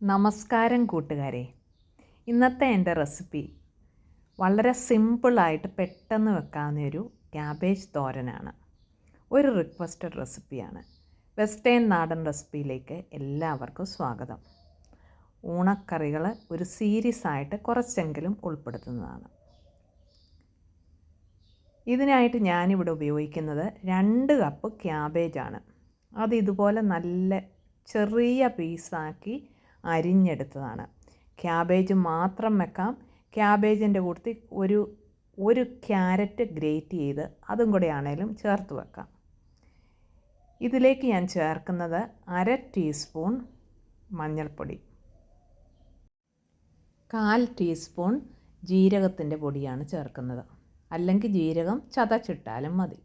നമസ്കാരം കൂട്ടുകാരെ. ഇന്നത്തെ എന്റെ റെസിപ്പി വളരെ സിമ്പിളായിട്ട് പെട്ടെന്ന് വെക്കാവുന്ന ഒരു ക്യാബേജ് തോരനാണ്. ഒരു റിക്വസ്റ്റഡ് റെസിപ്പിയാണ്. വെസ്റ്റേൺ നാടൻ റെസിപ്പിയിലേക്ക് എല്ലാവർക്കും സ്വാഗതം. ഊണക്കറികൾ ഒരു സീരീസ് ആയിട്ട് കുറച്ചെങ്കിലും ഉൾപ്പെടുത്തുന്നതാണ്. ഇതിനായിട്ട് ഞാനിവിടെ ഉപയോഗിക്കുന്നത് രണ്ട് കപ്പ് ക്യാബേജാണ്. അത് ഇതുപോലെ നല്ല ചെറിയ പീസാക്കി അരിഞ്ഞെടുത്തതാണ്. ക്യാബേജ് മാത്രം വെക്കാം. ക്യാബേജിന്റെ കൂട്ടത്തിൽ ഒരു ഒരു ക്യാരറ്റ് ഗ്രേറ്റ് ചെയ്ത് അതും കൂടെ ആണേലും ചേർത്ത് വെക്കാം. ഇതിലേക്ക് ഞാൻ ചേർക്കുന്നത് അര ടീസ്പൂൺ മഞ്ഞൾപ്പൊടി കാൽ ടീസ്പൂൺ ജീരകത്തിന്റെ പൊടിയാണ് ചേർക്കുന്നത്. അല്ലെങ്കിൽ ജീരകം ചതച്ചിട്ടാലും മതി.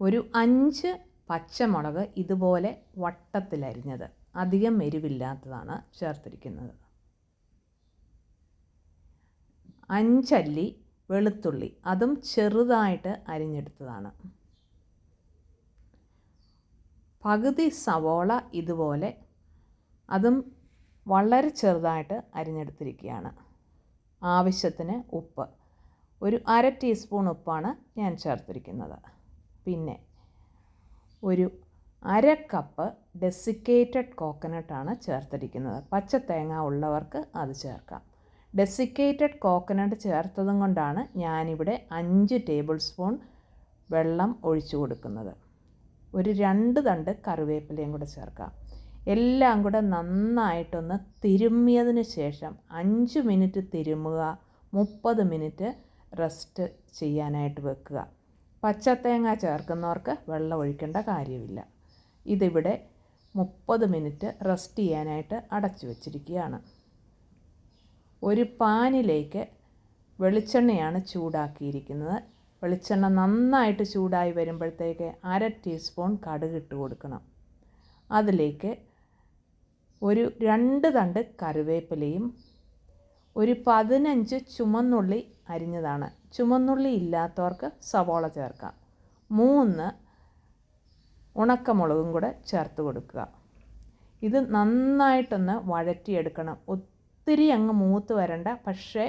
ഒരു അഞ്ച് പച്ചമുളക് ഇതുപോലെ വട്ടത്തിലരിഞ്ഞത് അധികം എരിവില്ലാത്തതാണ് ചേർത്തിരിക്കുന്നത്. അഞ്ചല്ലി വെളുത്തുള്ളി അതും ചെറുതായിട്ട് അരിഞ്ഞെടുത്തതാണ്. പകുതി സവോള ഇതുപോലെ അതും വളരെ ചെറുതായിട്ട് അരിഞ്ഞെടുത്തിരിക്കുകയാണ്. ആവശ്യത്തിന് ഉപ്പ്. ഒരു അര ടീസ്പൂൺ ഉപ്പാണ് ഞാൻ ചേർത്തിരിക്കുന്നത്. പിന്നെ ഒരു അര കപ്പ് ഡെസിക്കേറ്റഡ് കോക്കനട്ടാണ് ചേർത്തിരിക്കുന്നത്. പച്ച തേങ്ങ ഉള്ളവർക്ക് അത് ചേർക്കാം. ഡെസിക്കേറ്റഡ് കോക്കനട്ട് ചേർത്തതും കൊണ്ടാണ് ഞാനിവിടെ അഞ്ച് ടേബിൾ സ്പൂൺ വെള്ളം ഒഴിച്ചു കൊടുക്കുന്നത്. ഒരു രണ്ട് തണ്ട് കറിവേപ്പിലയും കൂടെ ചേർക്കാം. എല്ലാം കൂടെ നന്നായിട്ടൊന്ന് തിരുമ്മിയതിന് ശേഷം അഞ്ച് മിനിറ്റ് തിരുമ്മുക മുപ്പത് മിനിറ്റ് റെസ്റ്റ് ചെയ്യാനായിട്ട് വെക്കുക. പച്ചത്തേങ്ങ ചേർക്കുന്നവർക്ക് വെള്ളം ഒഴിക്കേണ്ട കാര്യമില്ല. ഇതിവിടെ മുപ്പത് മിനിറ്റ് റെസ്റ്റ് ചെയ്യാനായിട്ട് അടച്ചു വച്ചിരിക്കുകയാണ്. ഒരു പാനിലേക്ക് വെളിച്ചെണ്ണയാണ് ചൂടാക്കിയിരിക്കുന്നത്. വെളിച്ചെണ്ണ നന്നായിട്ട് ചൂടായി വരുമ്പോഴത്തേക്ക് അര ടീസ്പൂൺ കടുക് ഇട്ട് കൊടുക്കണം. അതിലേക്ക് ഒരു രണ്ട് തണ്ട് കറിവേപ്പിലയും ഒരു പതിനഞ്ച് ചുമന്നുള്ളി അരിഞ്ഞതാണ്. ചുമന്നുള്ളി ഇല്ലാത്തവർക്ക് സവോള ചേർക്കാം. മൂന്ന് ഉണക്കമുളകും കൂടെ ചേർത്ത് കൊടുക്കുക. ഇത് നന്നായിട്ടൊന്ന് വഴറ്റിയെടുക്കണം. ഒത്തിരി അങ്ങ് മൂത്ത് വരണ്ട പക്ഷേ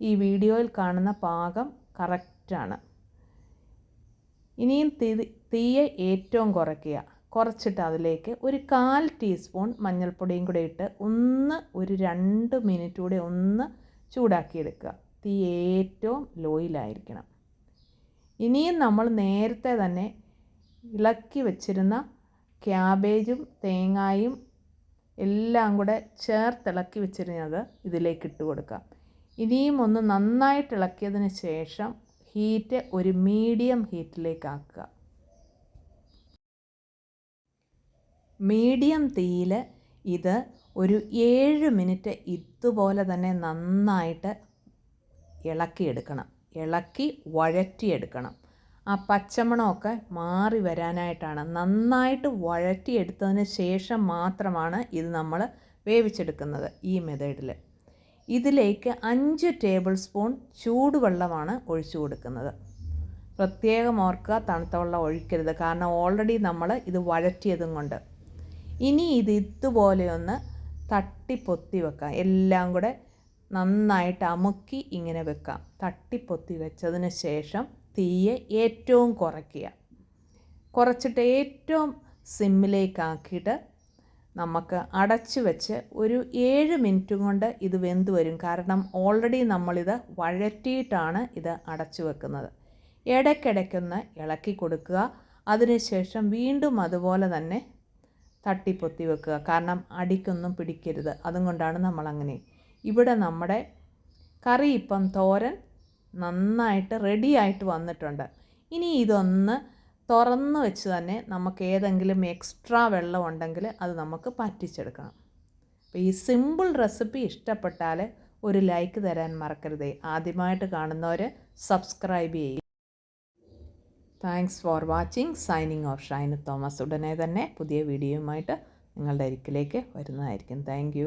ഈ വീഡിയോയിൽ കാണുന്ന പാകം കറക്റ്റാണ്. ഇനിയും തീ തീയെ ഏറ്റവും കുറയ്ക്കുക. കുറച്ചിട്ട് അതിലേക്ക് ഒരു കാൽ ടീസ്പൂൺ മഞ്ഞൾപ്പൊടിയും കൂടെ ഇട്ട് ഒന്ന് ഒരു രണ്ട് മിനിറ്റ് കൂടെ ഒന്ന് ചൂടാക്കിയെടുക്കുക. തീ ഏറ്റവും ലോയിലായിരിക്കണം ഇനിയും നമ്മൾ നേരത്തെ തന്നെ ഇളക്കി വെച്ചിരുന്ന ക്യാബേജും തേങ്ങായും എല്ലാം കൂടെ ചേർത്തിളക്കി വെച്ചിരുന്നത് ഇതിലേക്ക് ഇട്ട് കൊടുക്കാം. ഇനിയും ഒന്ന് നന്നായിട്ട് ഇളക്കിയതിന് ശേഷം ഹീറ്റ് ഒരു മീഡിയം ഹീറ്റിലേക്ക് ആക്കുക. മീഡിയം തീയിൽ ഇത് ഒരു ഏഴ് മിനിറ്റ് ഇതുപോലെ തന്നെ നന്നായിട്ട് ഇളക്കിയെടുക്കണം. ഇളക്കി വഴറ്റിയെടുക്കണം. ആ പച്ചമണമൊക്കെ മാറി വരാനായിട്ടാണ്. നന്നായിട്ട് വഴറ്റിയെടുത്തതിന് ശേഷം മാത്രമാണ് ഇത് നമ്മൾ വേവിച്ചെടുക്കുന്നത് ഈ മെത്തേഡിൽ ഇതിലേക്ക് അഞ്ച് ടേബിൾ സ്പൂൺ ചൂടുവെള്ളമാണ് ഒഴിച്ചു കൊടുക്കുന്നത്. പ്രത്യേകം ഓർക്കുക തണുത്ത വെള്ളം ഒഴിക്കരുത്. കാരണം ഓൾറെഡി നമ്മൾ ഇത് വഴറ്റിയതും കൊണ്ട്. ഇനി ഇത് ഇതുപോലെ ഒന്ന് തട്ടിപ്പൊത്തി വെക്കാം. എല്ലാം കൂടെ നന്നായിട്ട് അമുക്കി ഇങ്ങനെ വെക്കാം. തട്ടിപ്പൊത്തി വെച്ചതിന് ശേഷം തീയെ ഏറ്റവും കുറയ്ക്കുക. കുറച്ചിട്ട് ഏറ്റവും സിമ്മിലേക്കാക്കിയിട്ട് നമുക്ക് അടച്ചു വെച്ച് ഒരു ഏഴ് മിനിറ്റ് കൊണ്ട് ഇത് വെന്ത് വരും. കാരണം ഓൾറെഡി നമ്മളിത് വഴറ്റിയിട്ടാണ് ഇത് അടച്ചു വെക്കുന്നത്. ഇടയ്ക്കിടയ്ക്കൊന്ന് ഇളക്കി കൊടുക്കുക. അതിനുശേഷം വീണ്ടും അതുപോലെ തന്നെ തട്ടിപ്പൊത്തി വെക്കുക. കാരണം അടിക്കൊന്നും പിടിക്കരുത്. അതും കൊണ്ടാണ് നമ്മളങ്ങനെ. ഇവിടെ നമ്മുടെ കറി ഇപ്പം തോരൻ നന്നായിട്ട് റെഡി ആയിട്ട് വന്നിട്ടുണ്ട്. ഇനി ഇതൊന്ന് തുറന്ന് വെച്ച് തന്നെ നമുക്ക് ഏതെങ്കിലും എക്സ്ട്രാ വെള്ളം ഉണ്ടെങ്കിൽ അത് നമുക്ക് പറ്റിച്ചെടുക്കണം. അപ്പോൾ ഈ സിമ്പിൾ റെസിപ്പി ഇഷ്ടപ്പെട്ടാൽ ഒരു ലൈക്ക് തരാൻ മറക്കരുതേ. ആദ്യമായിട്ട് കാണുന്നവർ സബ്സ്ക്രൈബ് ചെയ്യും. Thanks for watching signing off Shine Thomas ഉടനെ തന്നെ പുതിയ വീഡിയോയുമായിട്ട് നിങ്ങളുടെ അരിക്കിലേക്ക് വരുന്നതായിരിക്കും. താങ്ക്